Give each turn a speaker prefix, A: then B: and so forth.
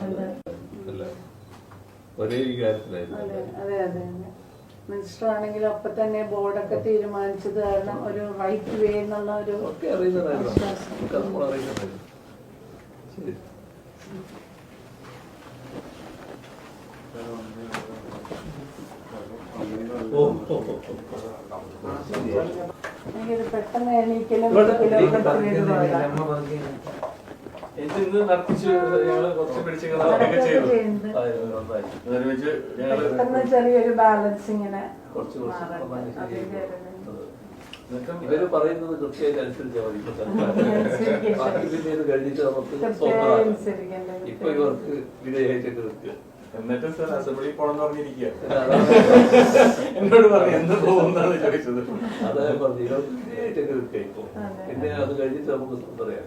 A: ഒരേ
B: അതെ
A: വികാരത്തിലായിരുന്നു
B: മിനിസ്റ്റർ ആണെങ്കിലും അപ്പൊ തന്നെ ബോർഡൊക്കെ തീരുമാനിച്ചത് കാരണം ഒരു റൈറ്റ് വേ എന്നുള്ള ഒരു. എനിക്കിത് പെട്ടെന്ന് എണീക്കലും
A: ഇത് നടത്തിച്ച് ഞങ്ങൾ കുറച്ച് പിടിച്ച്
B: അതൊക്കെ
A: ചെയ്തു. ഒരുമിച്ച്
B: ഞങ്ങൾ ചെറിയൊരു ബാലൻസ് ഇങ്ങനെ
A: കുറച്ച് കുറച്ച് ഇവർ പറയുന്നത് കൃത്യമായിട്ട് അനുസരിച്ച് മതി ഇപ്പൊ സർക്കാർ.
B: അനുസരിക്കട്ടെ.
A: ബാക്കി പിന്നെ ഇത് കഴിഞ്ഞിട്ട് നമുക്ക്
B: കൃത്യമായി
A: സ്വന്തമാണ്.
B: അനുസരിക്കേണ്ടത്.
A: ഇപ്പൊ ഇവർക്ക് വിധേയമായിട്ട് കൃത്യം
C: എന്നിട്ട് സർ അസംബ്ലി പോണെന്ന് പറഞ്ഞിരിക്കുക
A: അതാണ്
C: എന്നോട് പറഞ്ഞു എന്ന് പോകുന്നാണ് ചോദിച്ചത്
A: അതാ പറഞ്ഞു ഇവർക്ക് വിധേയമായിട്ട് കൃത്യം ഇപ്പൊ പിന്നെ അത് കഴിഞ്ഞിട്ട് നമുക്ക് പറയാം